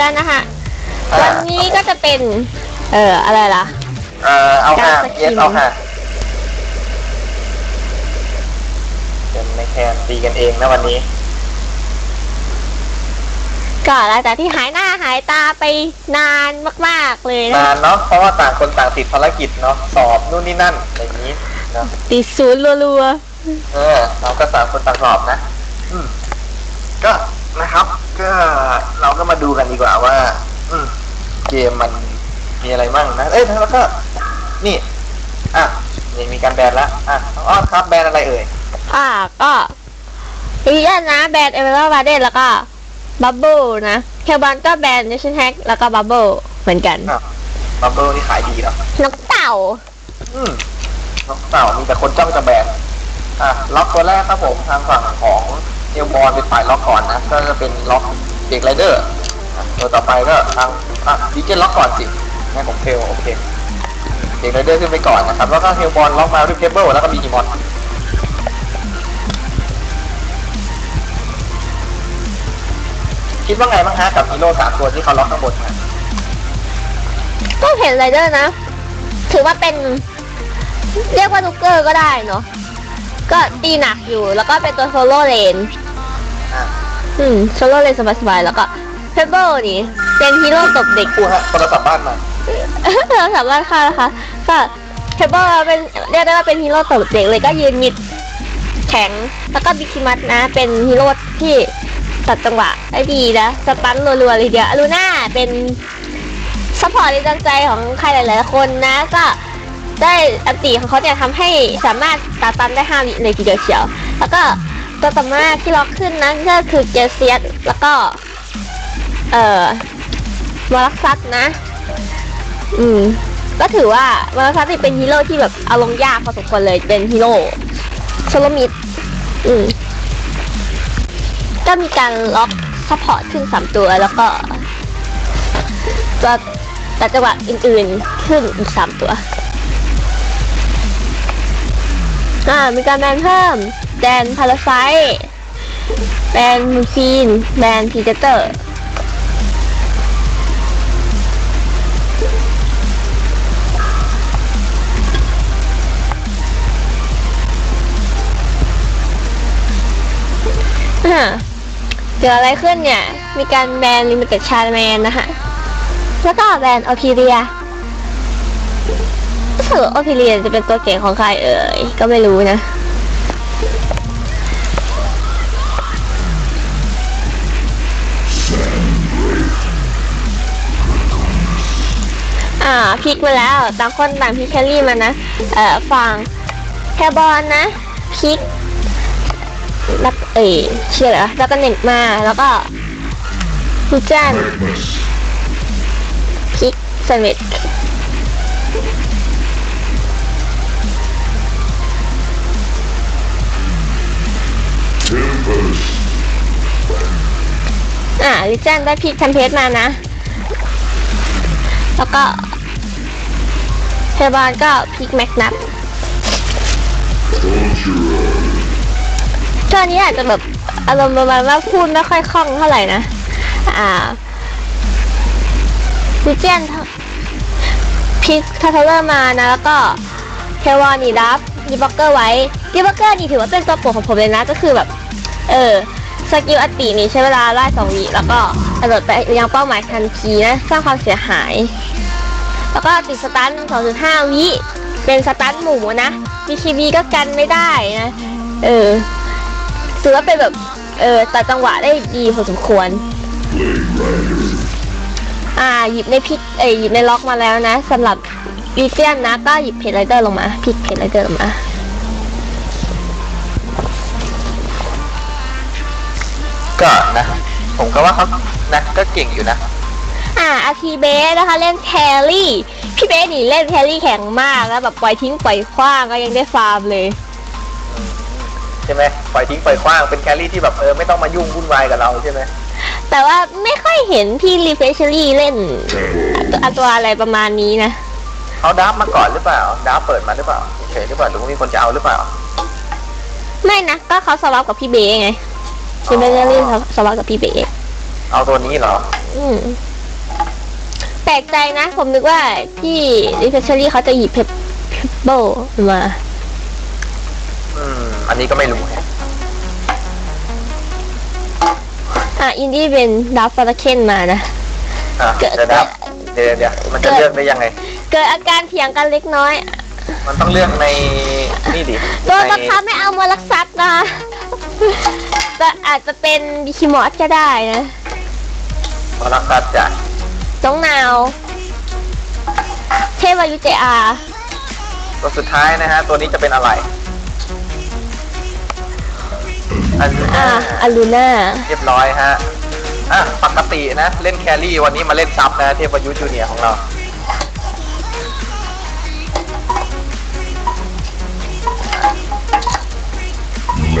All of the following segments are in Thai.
แล้วนะคะ อ่า วันนี้ก็จะเป็น เอ่อ อะไรล่ะ เอ่อเอาห้า การสกิเยนสเอาห้าเป็นในแคนตีกันเองนะวันนี้ ก็หลังจากที่หายหน้าหายตาไปนานมากๆเลยนะนานเนาะเพราะว่าต่างคนต่างติดภารกิจเนาะสอบนู่นนี่นั่นอย่างนี้เนาะติดศูนย์รัวเออเราก็ต่างคนต่างสอบนะ อืมก็ นะครับ ก็เราก็มาดูกันดีกว่าว่า อืมเกมมันมีอะไรมั่งนะ เอ้ยแล้วก็ นี่ อะนี่มีการแบนแล้วอะอ้อนครับแบนอะไรเอ่ยๆอ่าก็อีกอันนะ แบนเอเวอร์วาเดนแล้วก็บับเบิลนะเคลบันก็แบนเนชั่นแฮกแล้วก็บับเบิลเหมือนกันอะบับเบิลนี่ขายดีเนาะนกเต่า อืมน้องเต่ามีแต่คนจ้องจะแบนอะล็อกตัวแรกครับผมทางฝั่งของ เอลบอลเป็นฝ่ายล็อกก่อนนะ ก็จะเป็นล็อกเด็กไรเดอร์ตัวต่อไปก็ทางอะดีเจล็อกก่อนสิแม่ผมเทลโอเคเด็กไรเดอร์ขึ้นไปก่อนนะครับ แล้วก็เทลบอลล็อกมาด้วยเคเบิลแล้วก็มีจีมอนคิดว่าไงบ้างฮะกับฮีโร่สามตัวที่เขาล็อกข้างบนก็เห็นไรเดอร์นะ ถือว่าเป็น เรียกว่าลูกเกอร์ก็ได้เนาะ ก็ตีหนักอยู่แล้วก็เป็นตัวโซโล่เลนอะอืมโซโล่เลนสบายๆแล้วก็เพเบิลนี่เป็นฮีโร่ตบเด็กกูฮะโทรศัพท์บ้านมาเราสามารถฆ่านะคะก็เพเบิลเป็นเรียกได้ว่าเป็นฮีโร่ตบเด็กเลยก็ยืนมิดแข็ง แล้วก็บิคิมัสนะ เป็นฮีโร่ที่ตัดจังหวะได้ดีนะสตันรัวๆเลยทีเดียวลูน่าเป็นซัพพอร์ตในดวงใจของใครหลายๆคนนะก็ ได้อันติของเขาเนี่ยทำให้สามารถตาตันได้ห้าวิเลยทีเดียวเชียว แล้วก็ตัวต่อมาที่ล็อกขึ้นนะก็คือเจเซียสแล้วก็ เอ่อมอรักซัตนะ อืม ก็ถือว่ามอรักซัตเป็นฮีโร่ที่แบบเอาลงยากพอสมควรเลยเป็นฮีโร่โซโลมิดอืมก็มีการล็อกซัพพอร์ตขึ้นสามตัวแล้วก็ตัวแต่จังหวะอื่นๆ ขึ้นอีกสามตัว อ่ามีการแบนเพิ่ม แบนพาราไซแบนมูฟีน แบนพีเจเตอร์อ่าเกิดอะไรขึ้นเนี่ย มีการแบนลิมิเต็ดชาแมนนะคะ แล้วก็แบนออพิเรีย รู้สึกว่าออพิเรียจะเป็นตัวเก่งของใครเอ่ย ก็ไม่รู้นะ อ่าพลิกมาแล้วต่างคนต่างพิกแคลรี่มานะ เอ่อฝั่งแคบอลนะพลิกแล้วเอ๋เชื่อเหรอแล้วก็เน็ตมาแล้วก็ฮูจันพลิกเซเอ่าลิจันได้พลิกทันเพสมานะ แล้วก็เทบาลก็พลิกแม็กนัทตอนนี้อาจจะแบบอารมณ์ประมาณว่าพูดไม่ค่อยคล่องเท่าไหร่นะ อ่าดิเจนพิกทาทเลอร์มานะ แล้วก็เทวานี่รับดีบ็อกเกอร์ไว้ดีบ็อกเกอร์นี่ถือว่าเป็นตัวโปรดของผมเลยนะ ก็คือแบบ เออสกิลอตินี่ใช้เวลาไล่สองวิแล้วก็กระโดดไปยังเป้าหมายทันทีนะสร้างความเสียหาย แล้วก็ติดสตัน2.5วิเป็นสตันหมูนะ BKB ก็กันไม่ได้นะ เออถือว่าเป็นแบบเออตัดจังหวะได้ดีพอสมควร อ่าหยิบในพิกเอหยิบในล็อกมาแล้วนะสำหรับลีเจียนนะ ก็หยิบเพจไรเดอร์ลงมาพิกเพจไรเดอร์ลงมา ก็นะ ผมก็ว่าเขานะก็เก่งอยู่นะ อ่าอาทีเบสนะคะเล่นแครี่ พี่เบสนี่เล่นแครี่แข็งมากแล้วแบบปล่อยทิ้งปล่อยขว้างก็ยังได้ฟาร์มเลย ใช่ไหมปล่อยทิ้งปล่อยขว้างเป็นแครี่ที่แบบเออไม่ต้องมายุ่งวุ่นวายกับเราใช่ไหมแต่ว่าไม่ค่อยเห็นพี่รีเฟชเชอรี่เล่นตัวตัวอะไรประมาณนี้นะเขาดับมาก่อนหรือเปล่าดับเปิดมาหรือเปล่าเฉยๆหรือเปล่าหรือว่ามีคนจะเอาหรือเปล่า ไม่นะก็เขาสวับกับพี่เบสไง คือเบเกอรี่สวับกับพี่เบสเอาตัวนี้เหรอ อือืมแปลกใจนะ ผมนึกว่าที่ดิเฟชรี่เขาจะหยิบเพปเบิลมา อืม อันนี้ก็ไม่รู้ฮะอะ อินดี้เป็นดับฟาร์เคนมานะอะเกิด เดี๋ยวนะเดี๋ยวเดี๋ยวมันจะเกิดเลือกได้ยังไง เกิดอาการเถียงกันเล็กน้อย มันต้องเลือกในนี่ดิโดนในบังคับไม่เอามารักทรัพย์นะ ก็อาจจะเป็นดิคิมอสก็ได้นะวรักษัตจ้ะน้องนาว เทพวายุเจอาตัวสุดท้ายนะฮะ ตัวนี้จะเป็นอะไรอันนี้อ่าอารูน่าเรียบร้อยฮะ อะ ปกตินะ เล่นแครี่วันนี้มาเล่นซับนะ เทพยุทธจูเนียร์ของเรา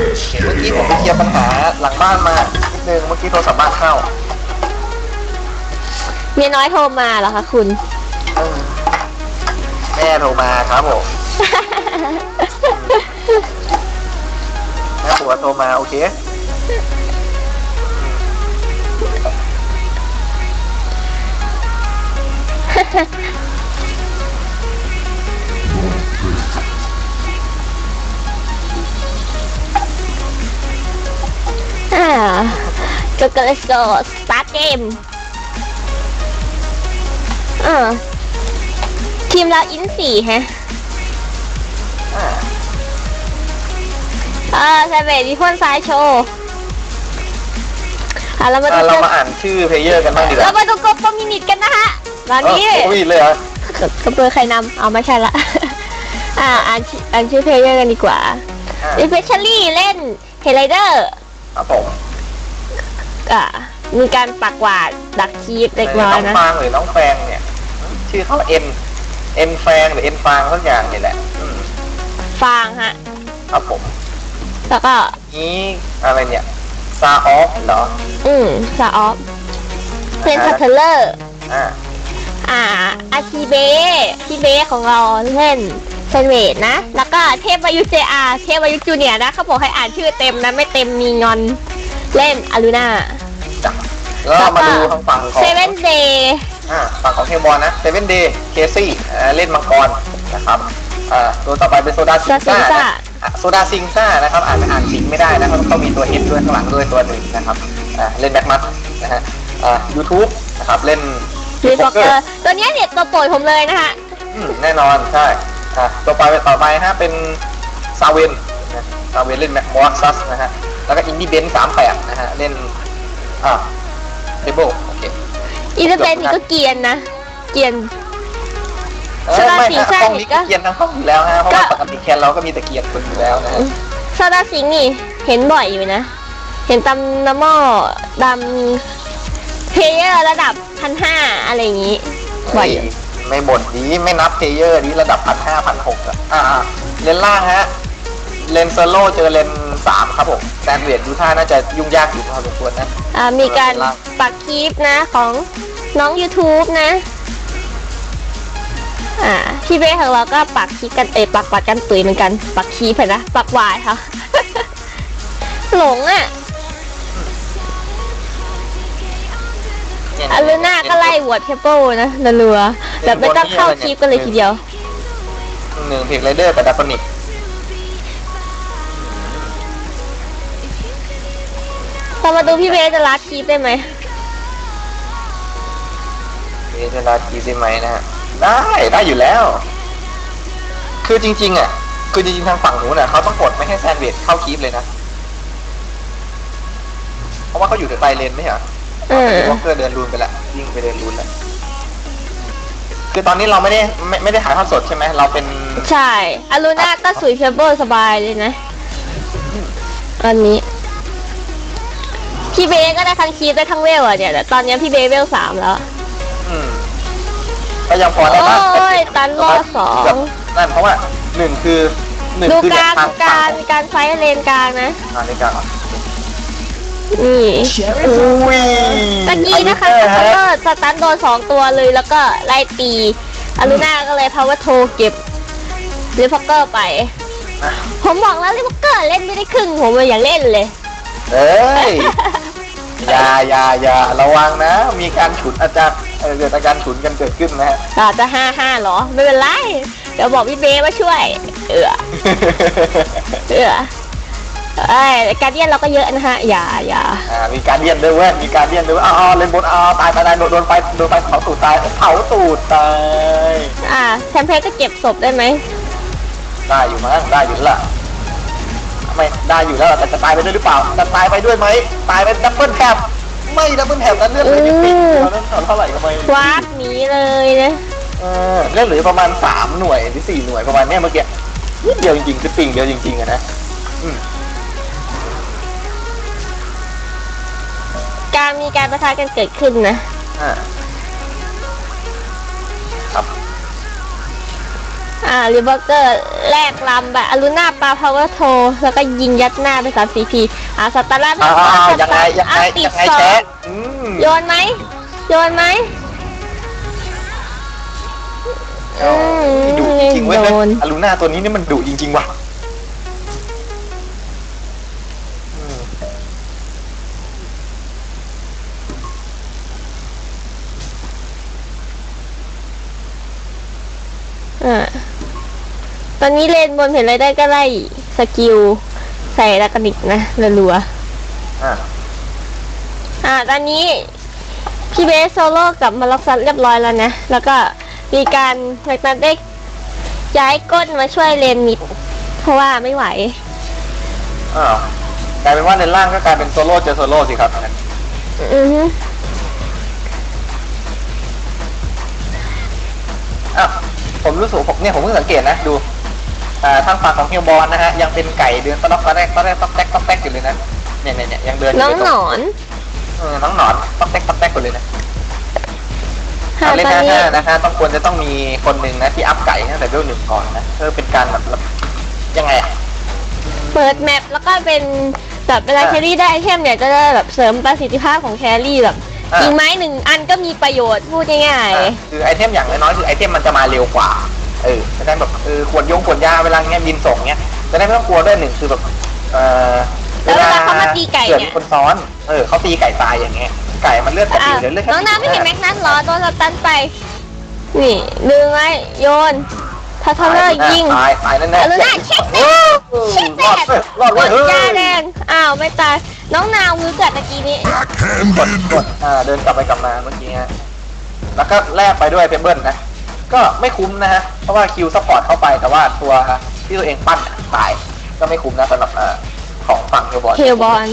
เมื่อกี้ผมไปเคลียร์ปัญหาหลังบ้านมานิดนึงเมื่อกี้โทรศัพท์บ้านเข้าเมียน้อยโทรมาเหรอคะคุณ เออแม่โทรมาครับผมแม่ผัวโทรมาโอเค อ่าก็ก็ let's go start game อ่าทีมเราอินสี่ฮะอ่าอ่าแซเวดีพ่นซ้ายโชว์อ่าเรามาดูอะเราเกมมาอ่านชื่อเพลเยอร์กันบ้างดีกเราว่ามาดูกบมินิตกันนะฮะตอนนี้เออโอ้ยเลยเหรอกระเบอร์ใครนำเอาไม่ใช่ละ อ่าอ่านชื่ออ่านชื่อเพลเยอร์กันดีกว่าอะดิเฟชลี่เล่นเฮไลเดอร์ ครับผมอ่ามีการปักหวาดดักคีฟเล็กน้อยน้องนะ ฟางหรือน้องแฟงเนี่ย ชื่อเขาเอ็นเอ็นแฟงหรือเอ็นฟางสักอย่างนี่แหละอืมฟางฮะ ครับผมแล้วก็ นี้อะไรเนี่ยซาออฟเหรออืมซาออฟเป็นพัทเทเลอร์ อ่า อ่าอาทีเบทีเบของเราเล่น เซนเวทนะ แล้วก็เทพวายุเจอาเทพวายุจูเนียร์นะ เขาบอกให้อ่านชื่อเต็มนะ ไม่เต็มมีงอน เล่นอารูนาจ้ะแล้วเรามาดูทางฝั่งของเซเว่นเดย์อ่าฝั่งของเทมบอลนะเซเว่นเดย์เคซี่เล่นมังกรนะครับอ่าตัวต่อไปเป็นโซดาซิซางซิซ่าซ่านะอะโซดาซิงซ่านะครับอ่านอ่านสิงไม่ได้นะครับต้องมีตัวเอฟด้วยข้างหลังด้วยตัวหนึ่งนะครับอ่าเล่นแบ็กมัดนะฮะอ่ายูทูบนะครับเล่นรีฟอกเกอร์ตัวเนี้ยเนี่ยตัวโปรดผมเลยนะคะอืมแน่นอนใช่ อะตัวไปต่อไปฮะเป็นซาเวนนะซาเวนเล่นแม็กมอสซัสนะฮะแล้วก็อินดี้เบนสามแปดนะฮะเล่นอ่าเดเบิลโอเคอีเลเบนนี่ก็เกรียนนะเกรียนเอ้ยซาดาไม่สิงฮะซ่าห้องนี้นี่ก็เกียนทั้งห้องอยู่แล้วฮะเพราะว่าก็ปกติแคนเราก็มีแต่เกียนคนอยู่แล้วนะฮะซาดาสิงห์นี่เห็นบ่อยอยู่นะ เห็นตามน้ำมอดำเพลเยอร์ระดับพันห้าอะไรอย่างงี้บ่อย อยู่ไม่บ่นดีไม่นับเพลเยอร์นี้ระดับพันห้าพันหกอะอ่าๆเลนล่างฮะ เลนเซโลเจอเลนสามครับผมแซนเวียดดูท่าน่าจะยุ่งยากอยู่พอสมควรนะอ่ามีการปักคลิปนะของน้อง YouTube นะ อ่าพี่เบ้ของเราก็ปักคลิปกันเอยปักปัดกันตุยเหมือนกัน ปักคลิปเห็นนะปักวายค่ะหลงอะ อารูน่าก็ไล่วอดเพเปิลนะนัวๆแบบไม่ต้องเข้าคลิปกันเลยทีเดียวหนึ่งเพลไรเดอร์กับดาคอนิกเรามาดูพี่เบสจะรัดคลิปได้ไหมเวลาทีได้ไหมนะฮะได้ได้อยู่แล้ว คือจริง ๆ อะ คือจริงๆทางฝั่งนู้นอะเขาต้องกดไม่ให้แซนเวดเข้าคลิปเลยนะ เพราะว่าเขาอยู่ในไตเลนไม่ใช่เหรอ เออวอลเกอร์เดินรูนไปละยิ่งไปเดินรูนละคือตอนนี้เราไม่ได้ไม่ไม่ได้ถ่ายทอดสดใช่ไหมเราเป็นใช่อารูน่าก็สุยเพเปิลสบายเลยนะอันนี้ พี่เบสก็ได้ทั้งคลิปได้ทั้งเวลอะเนี่ยแต่ตอนนี้พี่เบสเวลสามแล้วอืมก็ยังพอได้บ้างโอ้ยตันรอบสองแบบนั่นเพราะว่าหนึ่งคือหนึ่งดูคือการทดูการการไฟท์เลนกลางนะอ่าในกลาง นี่อุ้ยตะกี้นะคะอัเขาฮก็สตันโดนสองตัวเลยแล้วก็ไล่ตี อารูน่าก็เลยพาวเวอร์โทเก็บเรฟอกเกอร์ไปอะผมบอกแล้วเรฟอกเกอร์เล่นไม่ได้ครึ่งผมเลยอย่าเล่นเลย เอ้ยอย่าอย่าอย่าระวังนะ มีการฉุนอาจารย์เออเกิดอาการฉุนกันเกิดขึ้นนะฮะเราจะห้าห้าเหรอ ไม่เป็นไร เดี๋ยวบอกพี่เบมาช่วย เออเออ เอ้ยการเดียนเราก็เยอะนะฮะ อย่าอย่าอ่ามีการเดียนด้วยเว้ยมีการเดียนด้วยเวยอ้าวเล่นบนอ้าวตายตายตายโดนโดนไฟโดนไฟเผาตูดตายเผาตูดตายอ่าแชมเพจะเก็บศพได้ไหมได้อยู่มั้งได้อยู่แล้วล่ะไม่ได้อยู่แล้วล่ะแต่จะตายไปด้วยหรือเปล่าจะตายไปด้วยไหมตายไปดับเบิลแท็บไม่ดับเบิลแท็บนั้นเลือดเหลือนิดเดียวนั้นเท่าไหร่ก็ไม่วาร์ปหนีเลยนะเออเลือดเหลือประมาณสามหน่วยหรือสี่หน่วยประมาณเนี้ยเมื่อกี้นิดเดียวจริงๆคือปิ่งเดียวจริงๆอะนะ การมีการประทะกันเกิดขึ้นนะอ่าครับอ่ารีเบอร์เกอร์แลกลำแบบอลูน่าปาพาวเวอร์โทแล้วก็ยิงยัดหน้าไปสามสี่ทีอ่าสตาร์ทอ้าวยังไงยังไงติยัดงไงสอแชงทอืมโยนไหมโยนไหมเอาอืมดุจริงๆเว้ยโดนอลูน่าตัวนี้นี่มันดุจริงๆว่ะ ตอนนี้เลนบนเห็นอะไรได้ก็ไล่สกิลใส่ละกันอีกนะรัวอ่าๆอ่า ตอนนี้พี่เบสโซโล่กลับมาล็อกซัดเรียบร้อยแล้วนะ แล้วก็มีการแมกนัตเด็กย้ายก้นมาช่วยเลนมิด เพราะว่าไม่ไหวอ้าวกลายเป็นว่าในล่างก็กลายเป็นโซโล่เจอโซโล่สิครับอือฮึอ้าวผมรู้สึกผมเนี่ยผมเพิ่งสังเกตนะ ดูอ่า ทางฝั่งของเฮียบอลนะฮะยังเป็นไก่เดินตะล็อกตะแรกตะแรกต๊อกแต๊กต๊อกแต๊กอยู่เลยนะเนี่ยเนี่ยเนี่ยยังเดินยู่น้องเลยหนอนเออน้องหนอนต๊อกแต๊กต๊อกแต๊กอยู่เลยนะค่ะการเล่นตอนห้านี้ห้านะฮะต้องควรจะต้องมีคนหนึ่งนะที่อัพไก่ตั้งแต่เรื่องหนึ่งก่อนนะเพื่อเป็นการแบบยังไงอะเปิดแมปแล้วก็เป็นแบบเวลาอะแครี่ได้ไอเทมเนี่ยจะได้แบบเสริมประสิทธิภาพของแครี่แบบอะยิงไม้หนึ่งอันก็มีประโยชน์พูดง่ายอะคือไอเทมอย่างน้อยๆคือไอเทมมันจะมาเร็วกว่า เออจะได้แบบเออขวดยงขวดยาเวลาเงี้ยบินส่งเงี้ยจะได้ไม่ต้องกลัวด้วยหนึ่งคือแบบเออๆแล้วเวลาเขามาตีไก่เกิดเนี่ยมีคนซ้อน เออเขาตีไก่ตายอย่างเงี้ยไก่มันเลือดกระอะปิวเดี๋ยวเลือดกระน้องปิวน้ำไม่เห็นแม็กนัทเหรอโดนสตันไป นี่ดึงไว้โยนทัทเทอร์ยิงตายตายแน่แน่อรุณาเช็คแมโอ้เช็คแมรอดทเว้ยรอดกเว้ยดเฮ้ยยาแดงอ้าวไม่ตายน้องนาวมือเกิดตะกี้นี้กดกดอ่าเดินกลับไปกลับมาเมื่อกี้ฮะแล้วก็แลกไปด้วยเพเบิลนะ ก็ไม่คุ้มนะฮะ เพราะว่าคิวซัพพอร์ตเข้าไปแต่ว่าตัวที่ตัวเองปั้นน่ะตาย ก็ไม่คุ้มนะสำหรับเอ่อของฝั่งเฮลบอลเทลบอล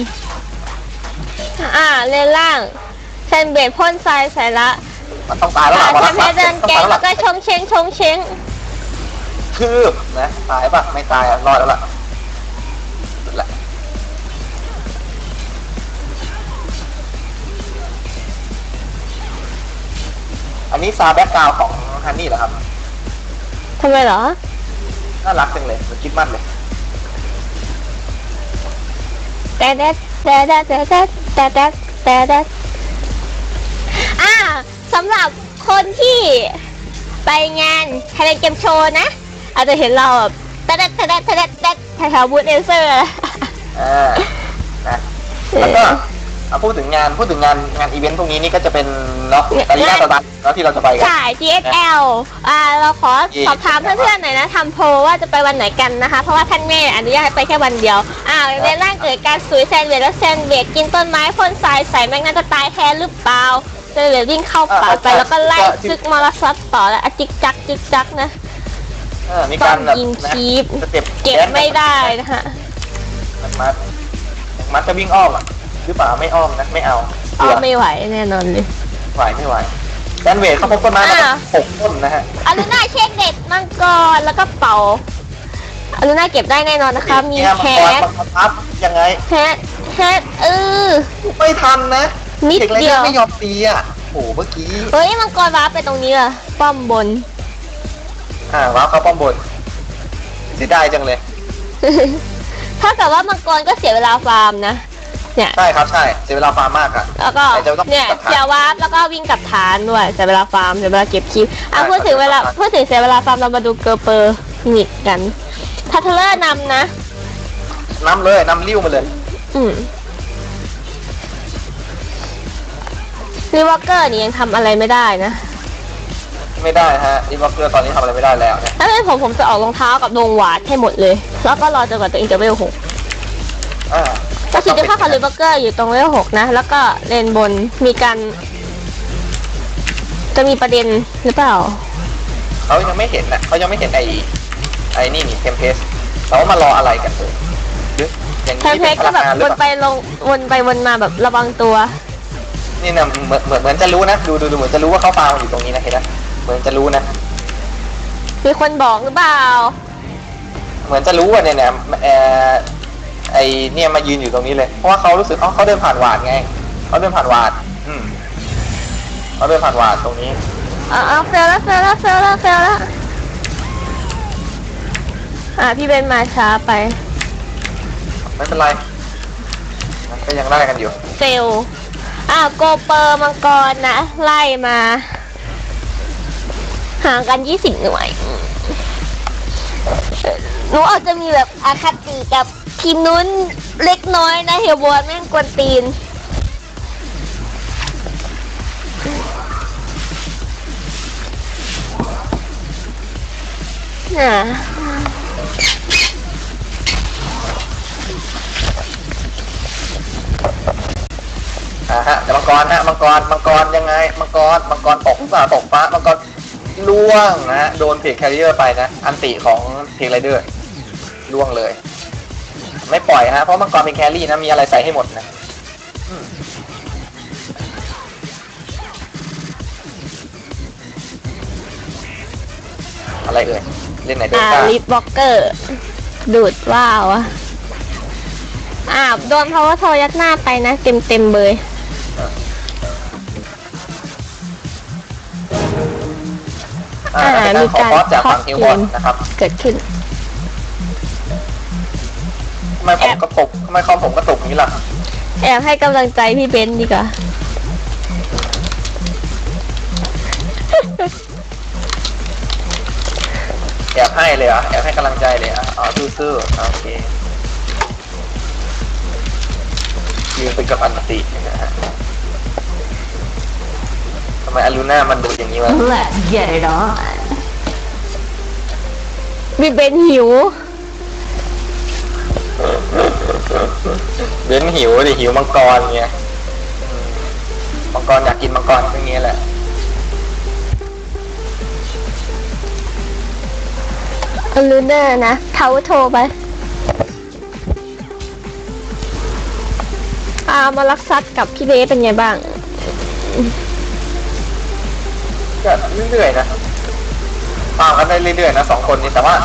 อ่าเลนล่างแซนเบดพ่นทรายใส่ละมันต้องตายแล้วอ่าล่ะแซนเบดเดินแกงแล้วก็ชงเชงชงเชงคืบนะตายปะไม่ตายอะรอดแล้วล่ะ นนี้ซาวด์แบ็กกราวด์ของฮันนี่เหรอครับ ทำไมเหรอ น่ารักจังเลยเหมือนคิดมั่นเลยแต่แต่แต่แต่แต่แต่แต่แต่แต่อ่าสำหรับคนที่ไปงานไทยเกมโชว์นะ อาจจะเห็นเราแบบแต่แต่แต่แต่แต่แต่แถวบูธเอเซอร์อ่านะแล้วก็เอาพูดถึงงานพูดถึงงานงานอีเวนต์พวกนี้นี่ก็จะเป็นเนาะแต่ลีน่าตอนนั้นเนาะที่เราจะไปกัน ใช่ GSL อ่าเราขอสอบถามเพื่อนๆหน่อยนะทำโพลว่าจะไปวันไหนกันนะคะ เพราะว่าท่านแม่อนุญาตให้ไปแค่วันเดียวอ่าในร่างเกิดการสุยแซนเวดแล้วแซนเวดกินต้นไม้พ่นทรายใส่แมกนาจะตายแทนหรือเปล่าแซนเวดวิ่งเข้าป่าไปแล้วก็ไล่ซึกมอลซัสต่อแล้วอะจิกจักจิกจักนะเออมีการแบบต้องยิงนะคีปสเต็ปเก็บไม่ได้นะคะมันมัดมัดจะวิ่งอ้อมอะห รือเปล่าไม่อ้อมนะไม่เอาอ้อไม่ไหวแน่นอนเลยไหวไม่ไหวแดนเวทเขาพบต้นไม้มาอ่าหกต้นนะฮะอลูน่าเช็คเด็ดมังกรแล้วก็เป่าอลูน่าเก็บได้แน่นอนนะคะ มีเนี่ยแคมังกรทมังกรพับยังไงแคทแคทเออไม่ทันนะนิดเด็กไรเดียวไม่ยอมตีอะโอ้โหเมื่อกี้เฮ้ยมังกรว้าร์ปไปตรงนี้เหรอป้อมบน อ่าว้าวเขาป้อมบนเสียดายจังเลยถ้ากับว่ามังกรก็เสียเวลาฟาร์มนะ เนี่ย ใช่ครับใช่เสียเวลาฟาร์มมากอะแล้วก็แต่จะต้องเนี่ยกลับฐานเสียวาร์ปแล้วก็วิ่งกลับฐานด้วยเสียเวลาฟาร์มเสียเวลาเก็บคิวอะใช่พูดถึงเวลาครับพูดถึงเสียเวลาฟาร์มเรามาดูเกอร์เปอร์นิกกันทัทเทเลอร์นำนะน้ำเลยน้ำริ้วมาเลยอืมรีวอลเกอร์นี่ยังทำอะไรไม่ได้นะไม่ได้ฮะอีวอเกอร์ตอนนี้ทำอะไรไม่ได้แล้วนะถ้าเป็นผมผมจะออกรองเท้ากับดงหวาดให้หมดเลย แล้วก็รอจนกว่าตัวเองจะเวลหกอ่า ก็คิดจะฆ่าคาริเบอร์เกอร์อยู่ตรงเวลหกนะ แล้วก็เลนบนมีการ จะมีประเด็นหรือเปล่า เขายังไม่เห็นนะเขายังไม่เห็นไอ้ไอ้นี่นี่เทมเพสเรามารออะไรกันเลยหรืออย่างแทนี้นเพเป็กนพก็ลังแบบงานหวรือนเปไปล่าลงวนไปวนมาแบบระวังตัว นี่นะเหมือนเหมือนเหมือนจะรู้นะดูดูดูเหมือนจะรู้ว่าเขาฟาร์มอยู่ตรงนี้นะเห็นไหมเหมือนจะรู้นะ มีคนบอกหรือเปล่า เหมือนจะรู้ว่าเนี่ยเนี่ยเออ ไอเนี่ยมายืนอยู่ตรงนี้เลย เพราะว่าเขารู้สึกเขาเขาเดินผ่านวาดไงเขาเดินผ่านวาด อืมเขาเดินผ่านวาดตรงนี้อ่าเฟลแล้วเฟลแล้วเฟลแล้วเฟลแล้วอ่าพี่เบนมาช้าไป ไม่เป็นไรมันก็ยังได้กันอยู่เฟลอ่าโกเปอร์มังกรนะ ไล่มาห่างกันยี่สิบหน่วยหนูอาจจะมีแบบอาคติกับ ทีมนู้นเล็กน้อยนะเฮลบอลแม่งกวนตีนอ่าอ่าฮะแต่มังกรฮะมังกรมังกรยังไงมังกรมังกรตกหรือเปล่าตกฟ้ามังกรล่วงนะโดนเพกแคริเออร์ไปนะ อันติของเพกไรเดอร์ล่วงเลย ไม่ปล่อยฮะเพราะมังกรเป็นแครี่นะมีอะไรใส่ให้หมดนะอืมอะไรเอ่ยเล่นไหนเดินอ่าตาลิฟบ็อกเกอร์ ดูดว่าวอะอ่าโดนเพราะว่าโทยัดหน้าไปนะ เต็มเต็มๆเลยอ่าเป็นการขอคอสจากฝั่งฮิวบอลนะครับ เกิดขึ้น ทำไมผมกระตุกทำไมคอมผมกระตุกอย่างนี้ล่ะ แอบให้กำลังใจพี่เบนซ์ดีกว่าแอบให้เลยเหรอะแอบให้กำลังใจเลยอะอ๋อซื่อๆโอเคยืนเป็นกับอันตินะฮะทำไมอารูน่ามันดูอย่างนี้วะ Let's get it on พี่เบนซ์หิว เบนหิวดิหิวมังกรเงี้ยอืมมังกรอยากกินมังกรอย่างเงี้ยแหละอลูเนอร์นะเท้าโทรไปอามารักซัดกับพี่เบสเป็นไงบ้างก็เรื่อยๆนะตามกันได้เรื่อยๆนะสองคนนี้แต่ว่า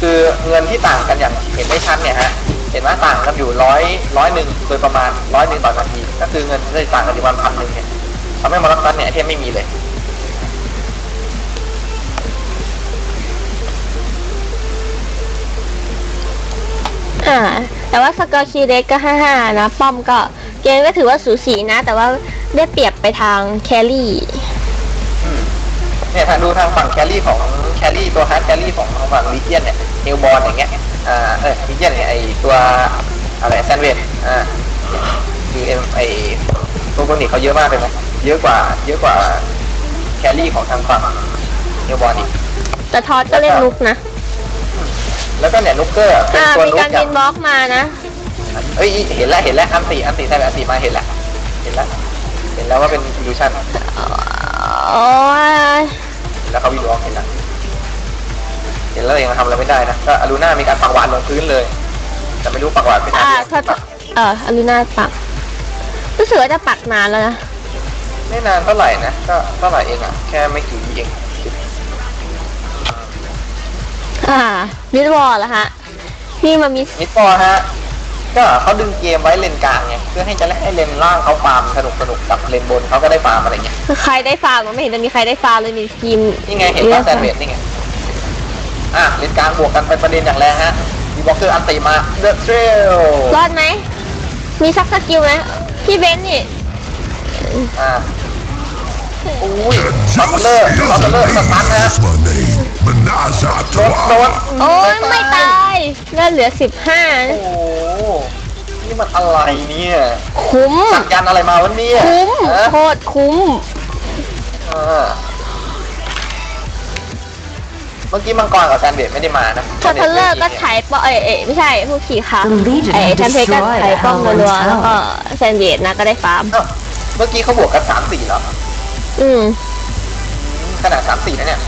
คือเงินที่ต่างกันอย่างเห็นได้ชัดเนี่ยฮะ เห็นว่าต่างกันอยู่ร้อยร้อยหนึ่งโดยประมาณร้อยหนึ่งต่อนาที ก็คือเงินได้ต่างกันอยู่ประมาณพันหนึ่งเนี่ยทำให้มารักซันเนี่ยไอเทมไม่มีเลยอ่าแต่ว่าสกอร์คีเด็กก็ห้าห้านะ ป้อมก็เกมก็ถือว่าสูสีนะ แต่ว่าได้เปรียบไปทางแครี่อืมเนี่ยทางดูทางฝั่งแครี่ของแครี่ตัวฮาร์ดแครี่ของทางฝั่งลิเจียนเนี่ยเนลบอลอย่างเงี้ย อ่าเออลิเจียนเนี่ยไอตัวอะไรแซนเวดอ่าคือเอ็มไอตัวบนนี่เขาเยอะมากเลยนะเยอะกว่า เยอะกว่าแครี่ของทางฝั่งเนลบอลอีกแต่ทอดก็เล่นลุกนะ แล้วก็เนี่ยนุกเกอร์เป็นอ่าตัวมีนุกการจาบิกนบล็อกมานะเอ้ยเห็นแล้วเห็นแล้วอันติอันติใช่ไหมอันติมาเห็นแล้วเห็นแล้วเห็นแล้วว่าเป็นอิลูชันโอ้ยแล้วเขาวินวอล์กเห็นแล้ว เห็นแล้วยังทำอะไรไม่ได้นะก็อารูน่ามีการปักหวานลงพื้นเลย แต่ไม่รู้ปักหวานเป็นอ่าอะไรถ้าเอออลูน่าปัก รู้สึกว่าจะปักนานแล้วนะ ไม่นานเท่าไหร่นะก็เท่าไหร่เองอะแค่ไม่กี่วิเองอ่ามิดวอลแล้วฮะพี่มามีมิดฟอร์ฮะก็เขาดึงเกมไว้เลนกลางไงเพื่อให้จะให้เลนล่างเขาฟาร์มสนุกสนุกกับเลนบนเขาก็ได้ฟาร์มอะไรเงี้ยใครได้ฟาร์มมันไม่เห็นจะมีใครได้ฟาร์มเลยมีทีมนี่ไงเห็นว่าแซนเวดนี่ไง อะเลนกลางบวกกันเป็นประเด็นอย่างแรงฮะมีบล็อกเกอร์อันติมาเดอะเทรลรอดไหม มีซักสกิลไหมพี่เบนซ์นี่อะอุ้ยบัตเลอร์บัตเลอร์สตันฮะ That's my name. Manaza โดนโดน Tora. โอ้ยไม่ตายเลือดเหลือสิบห้าโอ้โหนี่มันอะไรเนี่ยคุ้มสักยันต์อะไรมาวะเนี่ยคุ้มฮะโคตรคุ้มเออ เมื่อกี้มังกรกับแซนเบดไม่ได้มานะทัพเทเลอร์ก็ใช้ป้องเอ้ยเอ้ยไม่ใช่ผู้ขี่ค่ะ The Legion ไอ้ have แทมเพก็ destroyed ใช้ป้อง Hellborn รัวๆแล้วก็ Tower. แซนเดตนะก็ได้ฟาร์มเอ้าเมื่อกี้เขาบวกกันสามสี่แล้วอืมขนาดสามสี่นะเนี่ย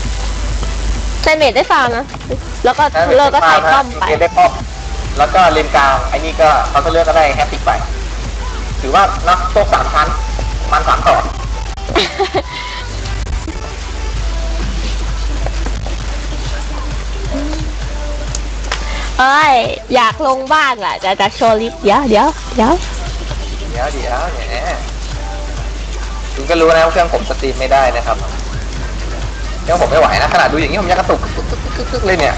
แซนเดตได้ฟาร์มนะแล้วก็ทัพเทเลอร์ก็ใช้ป้อมไปเกได้ป้อมแล้วก็เลนกลางไอ้นี่ก็เขาจะเลือกก็ได้แฮปปี้ไปถือว่านักโต๊ะสามชั้นมันสามต่อ เอ้ย อยากลงบ้านอะจะจะโชว์ลิฟต์เดี๋ยวเดี๋ยวเดี๋ยวเดี๋ยวเดี๋ยวเนี่ยคุณก็รู้นะว่าเครื่องผมสตรีมไม่ได้นะครับเครื่องผมไม่ไหวนะขนาดดูอย่างนี้ผมยังกระตุกกึกกึกกึกกึกกึกเลยเนี่ย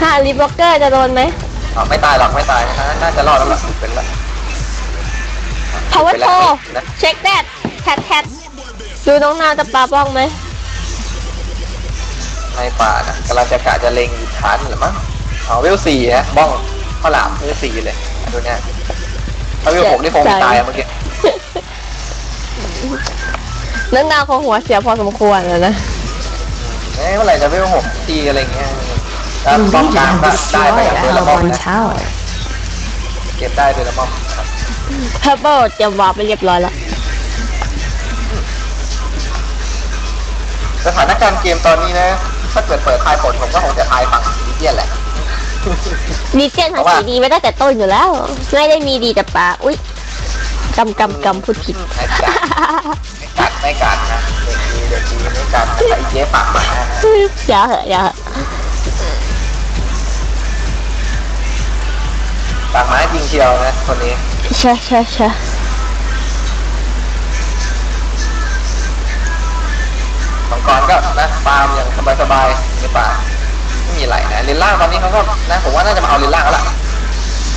ถ้าลิฟต์บล็อกเกอร์จะโดนไหมอ๋อไม่ตายหรอกไม่ตายนะน่าจะรอดแล้วล่ะเป็นละ power เป็นโ o นะ เช็คแดดแคทแคทดูน้องนาวจะปาป้องไหมในป่านะกำลังจะกะจะเล็งอยู่ฐานหรือมั้ง อ๋อเวลสี่นะบ้องข้าวหลามเวลสี่เลยดูเนี่ยถ้าเวลหกนี่คงตายอะเมื่อกี้น้องนาวคงหัวเสียพอสมควรแล้วนะเอ้ยเมื่อไหร่จะเวลหกทีอะไรเงี้ยแล้ว The ป้อม Legion กลาง have ก็ได้ไป destroyed กับ a เดือนละป้อม Hellborn นะ Tower. เก็บได้เดือนละป้อมครับเ u อร์เบิลเตรียมวาร์ปไปเรียบร้อยแล้วสถานการณ์เกมตอนนี้นะ ถ้าเกิดเปิดทายผลผมก็คงจะทายฝั่งลิเจียนแหละ ดีเจนเพทางราะว่าสีดีไม่ได้แต่ต้นอยู่แล้ว ไม่ได้มีดีแต่ปากอุ้ยกำกำกำพูดผิดไม่กัดไม่กัดไม่กัดนะเด็กดีเด็กดีไม่กัดนะไอ้เจ๊ปากหมานะอย่าเหอะอย่าเหอะปากหมาจริงเชียวนะคนนี้ใช่ใช่ใช่มังกรก็นะฟาร์มอย่างสบายๆในป่า ไม่มีอะไรนะเรนล่างตอนนี้เขาก็นะผมว่าน่าจะมาเอาเรนล่างแล้วล่ะ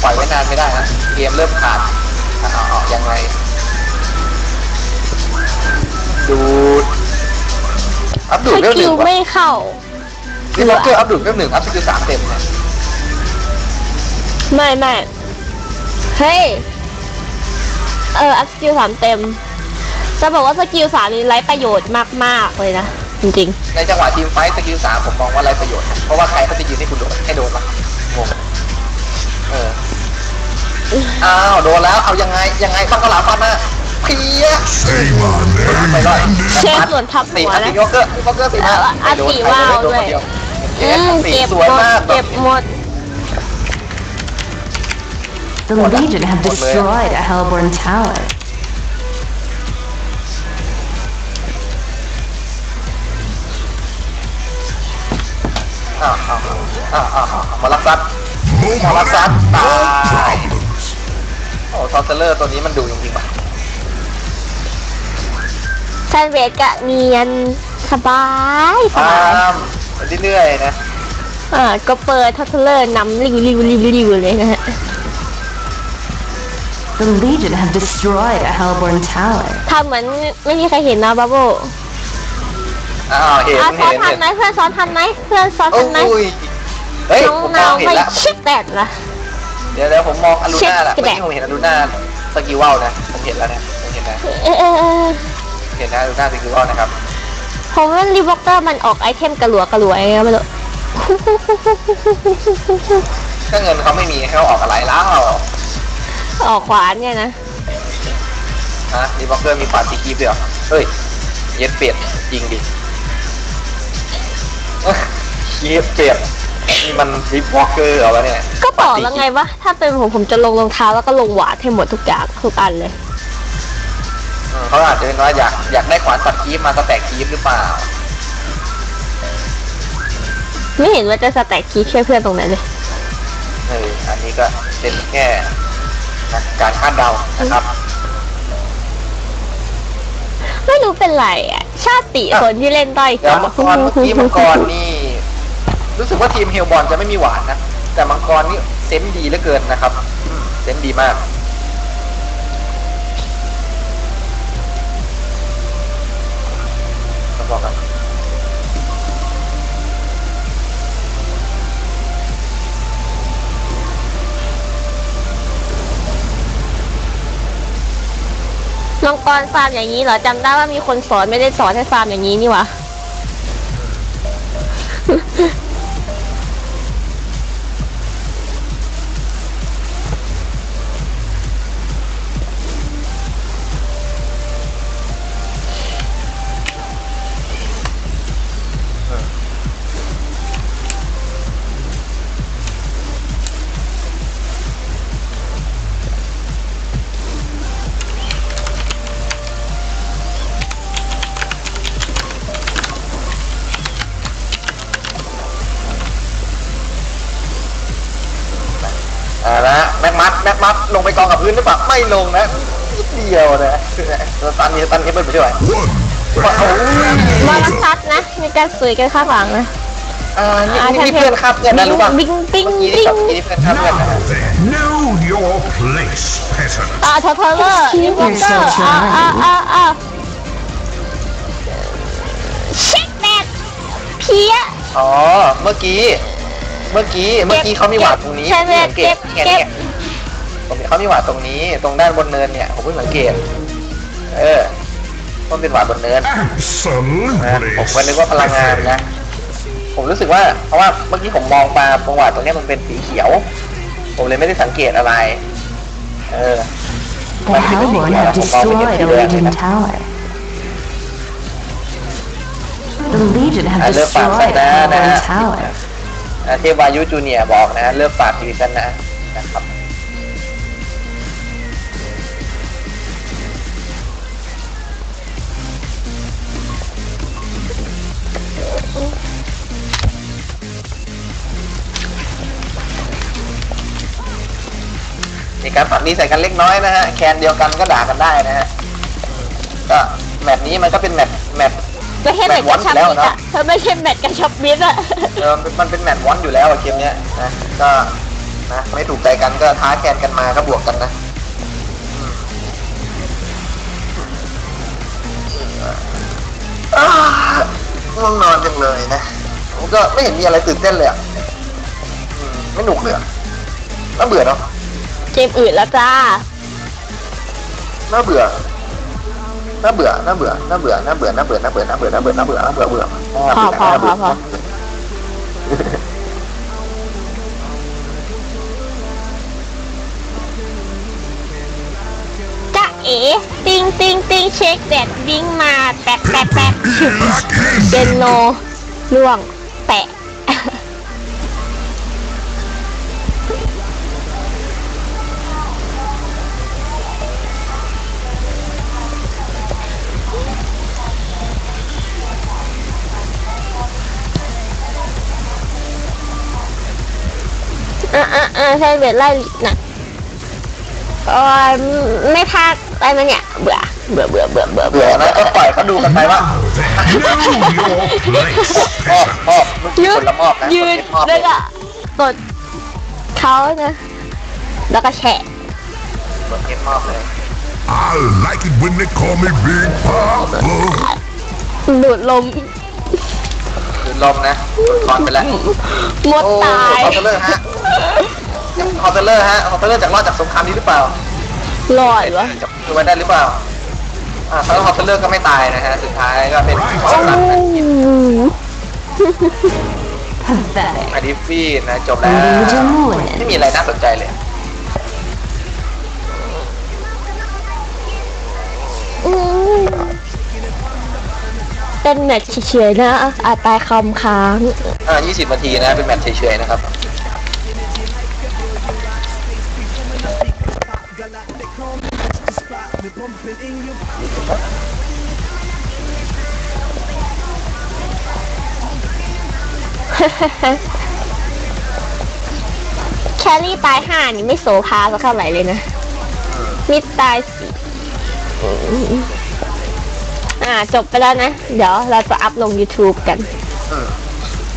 ปล่อยไว้นานไม่ได้นะเกมเริ่มขาดอะเอาเอายังไงดูดอัพดูสดเรื่องหกินึ่ลงวะไม่เข้านี่ล็อกเกอร์อัพดูดเรื่องหนึ่งอัพสกิลสามเต็มนะไม่ไม่เฮ้ยเอออัพสกิลสามเต็ม จะบอกว่าสกิลสามนี้ไร้ประโยชน์มาก ๆ เลยนะ จริงในจังหวะทีมไฟท์สกิลสามผมมองว่าไรประโยชน์ เพราะว่าใครเขาจะยืนให้คุณโดนให้โดนวะงงเอออ้าวโดนแล้วเอายังไงยังไงต้องกระหลาฟันนะเพี้ย Say my ไม่รอด name. ๆเชฟส่วนทับสี่หัวอันนะนี้วอลเกอร์วอลเกอร์สี่มาเอออันสี่ว้าวด้วยเกอืมมสี่เก็บสหวยมดมากเก็บหมด The Legion have destroyed a Hellborn Tower. อ้าวอ้าวอ้าวอ้าวมาลักซัด No Well, money, that's that. no Bye. problems. โอ้ทอสเซเลอร์ตัวนี้มันดูจริงๆว่ะแซนเวดกะเนียนสบายสตาบายมไปเรื่อยๆนะอ่าก็เปิดทัตเทเลอร์นำริวริวริวริวเลยนะฮะ The Legion have destroyed a Hellborn Tower. ทำเหมือนไม่มีใครเห็นนะบับเบิ้ล อ้าวเห็นอะซ้อนเห็นทันเห็นไหมเพื่อนซ้อนทันไหมเพื่อนซ้อนโอ้ทันไหมยเฮ้ยน้องผมมนาอวงเห็นไม่แล้วชิดแตดนะเดี๋ยวเดี๋ยวผมมองอลูน่าละเช็เมื่อคกี้ผมเห็นอลูน่าสกิลว่าวนะผมเห็นแล้วนะผมเห็นนะเออเออเออเห็นนะอลูน่าสกิลว่าวนะครับผมว่ารีวอกเตอร์มันออกไอเทมกระหลัวกระหลัวไงไม่รู้ถ้าเงินเขาไม่มีให้เขาออกอะไรแล้วออกขวานเนี่ยนะฮะรีบ็อกเกอร์มีฟาติกีบด้วยเหรอเฮ้ยเย็ดเป็ดจริงดิ เย็ดเป็ดนี่มันรีบ็อกเกอร์เหรอวะเนี่ยก็บอกแล้วไงว่าถ้าเป็นผมผมจะลงรองเท้าแล้วก็ลงหวาดให้หมดทุกอย่างทุกอันเลยอืมเขาอาจจะเป็นว่าอยากอยากได้ขวานตัดคีบมาสแต็กคีบหรือเปล่า ไม่เห็นว่าจะสแต็กคีย์ช่วยเพื่อนตรงไหนเลยเอออันนี้ก็เป็นแค่นะการคาดเดานะครับ ไม่รู้เป็นไรอะ ชาติคนที่เล่นต้อยเดี๋ยวมังกรเมื่อกี้มังกรนี่ รู้สึกว่าทีมเฮลบอลจะไม่มีหวานนะ แต่มังกรนี่เซนดีเหลือเกินนะครับเซนดีมากต้องบอกกันมังกรฟาร์มอย่างนี้เหรอจำได้ว่ามีคนสอนไม่ได้สอนให้ฟาร์มอย่างนี้นี่วะ ไม่ลงนะนิดเดียวนะตัวตันมีตันเอฟเบิลไปด้วย One ว่าโอ้ยมอลซัดนะ มีการสวยกันข้างหลังนะอ่านี่อ่านี่เพื่อนครับเพื่อนนะรู้ป่ะบิ๊งบิ๊งเมื่อกี้บิ๊นี่งกับเมื่อกี้นี่เพื่อนครับเพื่อนนะฮะ then. Know your place, peasant. อ่าทอทอเลอร์นิวเกอ You're so ร์อ่า shy. อ่าอ่าอ่าเช็คแบกเพี้ยอ๋อ เมื่อกี้ เมื่อกี้ เมื่อกี้เขามีหวาดตรงนี้ใช่ไหมสังเกตเก็บเนี่ยเก็บเนี่ย ผมเห็นเขามีหวาดตรงนี้ ตรงด้านบนเนินเนี่ย ผมเพิ่งสังเกต เออต้องเป็นหวาดบนเนินนะ Absolutely. ผมก็นึกว่าพลังงานนะ ผมรู้สึกว่า เพราะว่าเมื่อกี้ผมมองมาตรงหวาดตรงเนี้ยมันเป็นสีเขียว ผมเลยไม่ได้สังเกตอะไร เออ The Hellborn have destroyed a Legion tower. The Legion have I love destroyed a Banzai na, Hellborn na. tower. นะเทพวายุจูเนียร์บอกนะ เลิกฝากทีวิชั่นนะนะครับ การปรับนี้ใส่กันเล็กน้อยนะฮะแคนเดียวกันก็ด่ากันได้นะฮะก็แมปนี้มันก็เป็นแมปแมปไม่ใช่แบตกระชับแบตวอนอยู่แล้วมิดเนอะ อะเธอไม่ใช่แบตกระชับมิดอะ เออมันมันเป็นแมตช์วอนอยู่แล้วอะเกมเนี้ยนะก็นะไม่ถูกใจกันก็ท้าแคนกันมาก็บวกกันนะอ้าง่วงนอนจังเลยนะผมก็ไม่เห็นมีอะไรตื่นเต้นเลยอะอืมไม่หนุกเลยอะน่าเบื่อเนาะ เกมอื่นแล้วจ้า น่าเบื่อ น่าเบื่อ น่าเบื่อ น่าเบื่อ น่าเบื่อ น่าเบื่อ น่าเบื่อ น่าเบื่อ น่าเบื่อ น่าเบื่อ น่าเบื่อเบื่อพอพอพอพอจ้าเอ๋ติงติงติงเช็คแบตวิ่งมาแปะแปะแปะ Like เดนโนล่วงแปะ อ่าอ่าอ่าใช่เบ็ดไล่นะโอ้ยไม่พากอะไรมาเนี่ย เบื่อ เบื่อเบื่อเบื่อเบื่อเบื่อนะก็ปล่อยเขาดูกันไปว่า Now then. Know your place, มอบ peasant. มอบเมื่อกี้ยืคนละมอบนะยืดมอบแล้วก็กดเขานะ แล้วก็แฉะกดเก็บมอบเลย I like it when they call me Big Papa. ดูดลม นลมนะกดคอนไปแล้วมดโอ้ตายฮอตเตอร์ฮะฮอตเตอร์ฮะฮอตเตอร์จากรอดจากสงครามนี้หรือเปล่าลอยวะจับมือไว้ได้หรือเปล่าอ่าถ้าฮอตเตอร์ก็ไม่ตายนะฮะสุดท้ายก็เป็นฮอตเตอร์นะ Pathetic. มาดิฟฟี่นะจบแล้ว Legion ไม่ win. มีอะไรน่าสนใจเลย อืม เป็น แมตช์เฉยๆนะ อาจตายคำค้าง อ่า20นาทีนะ เป็นแมตช์เฉยๆนะครับ แครี่ตายห้านี่ไม่โสภาสักเท่าไหร่เลยนะ มิดตายสี่ อ่าจบไปแล้วนะ เดี๋ยวเราจะอัพลง YouTube กันอืม